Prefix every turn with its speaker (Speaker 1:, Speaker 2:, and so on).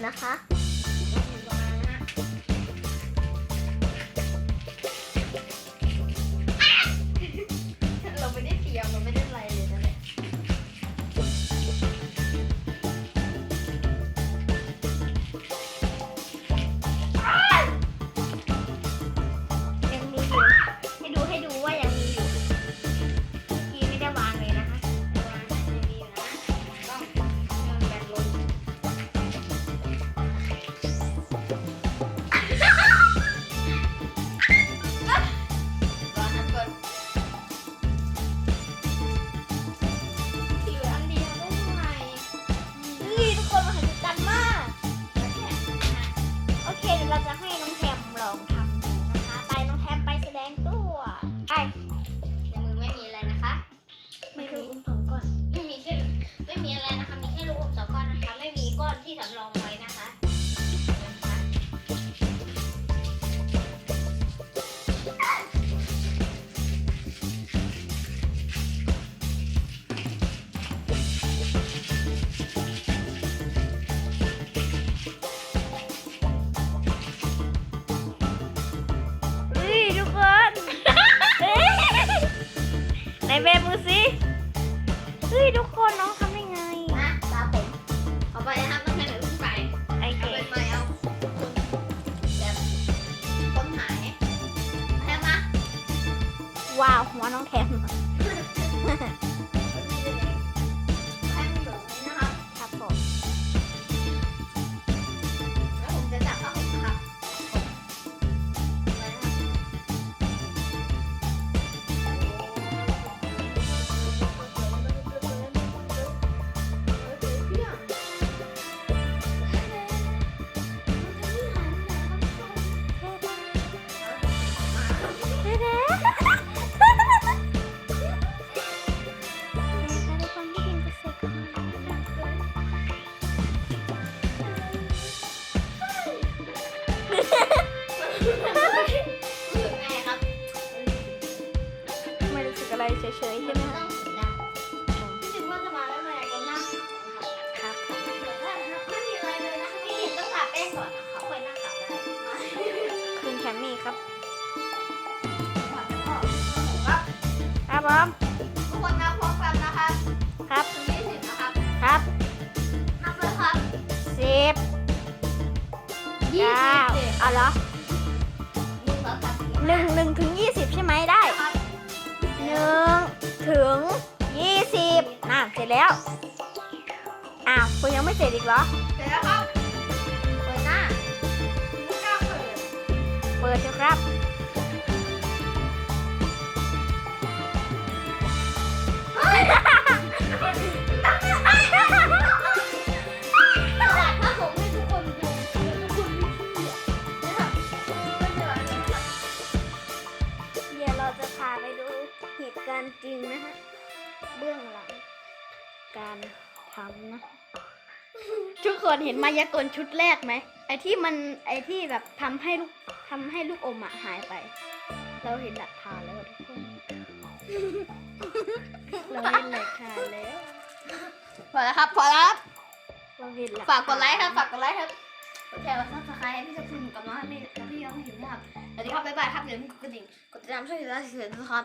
Speaker 1: อยู่นะคะ
Speaker 2: เราไม่ได้เตรียมเราไม่ได้ ไม่
Speaker 1: มีอะ
Speaker 2: ไรนะ
Speaker 1: คะ มีแค่
Speaker 2: ลูกอมสองก้อนนะคะ ไม่มีก้อนที่สำรองไว้นะคะนะคะ
Speaker 1: เฮ้ยทุกคนเฮ้ยในเบมือสิเฮ้ยทุกคนน้องทำ ว้าวหัวน้องแคม
Speaker 2: รู้สึกไงครับ
Speaker 1: ไม่รู้สึกอะไรเฉยๆใช่ไหม
Speaker 2: ต้องสีดำรู้สึกว่าจะมาแล้วมากันหน้าขาวครับ
Speaker 1: ครับ
Speaker 2: แต่ถ้าไม่มีอะไรเลยนะพี่เห็นต้องทาแป้งก่อนนะคะค่อยหน้าขาวได้
Speaker 1: คุณแคมมี่ครับ
Speaker 2: ครับ
Speaker 1: ครับผม
Speaker 2: ทุกคนนับพร้อมกันนะครับ
Speaker 1: ครับ
Speaker 2: ถึงยี่สิบนะครับ
Speaker 1: ครับ
Speaker 2: นับเลยครับ
Speaker 1: สิบ
Speaker 2: ยี่สิบ
Speaker 1: เอาเหรอ
Speaker 2: หนึ่งสองสามสี่
Speaker 1: หนึ่งหนึ่งถึงยี่สิบใช่ไหมได้
Speaker 2: ครับ
Speaker 1: หนึ่งถึงยี่สิบน่ะเสร็จแล้ว อ้าวคุณยังไม่เสร็จอีกเหรอ
Speaker 2: เสร็จแล้วครับ เปิดหน้าไม่กล้าเปิด
Speaker 1: เปิดเถอะครับ การณ์จริงนะฮะ เบื้องหลัง การทำนะ ทุกคนเห็นมายากลชุดแรกไหม ไอที่มันไอที่แบบทำให้ลูกทำให้ลูกอมอะหายไป เราเห็นหลักฐานแล้วอะทุกคน เราเห็นหลักฐานแล้ว
Speaker 2: พอแล้วครับ พอแล้วครับ
Speaker 1: เราเห็นหลัก
Speaker 2: ฝากกดไลค์ครับ ฝากกดไลค์ครับกดแชร์กดซับสไครต์ให้พี่สักคุณกับน้องให้พี่กับพี่น้องให้เห็นนะครับสวัสดีครับบ๊ายบายครับอย่าลืมกดกระดิ่งกดติดตามช่วยเหลือเสียงนะครับ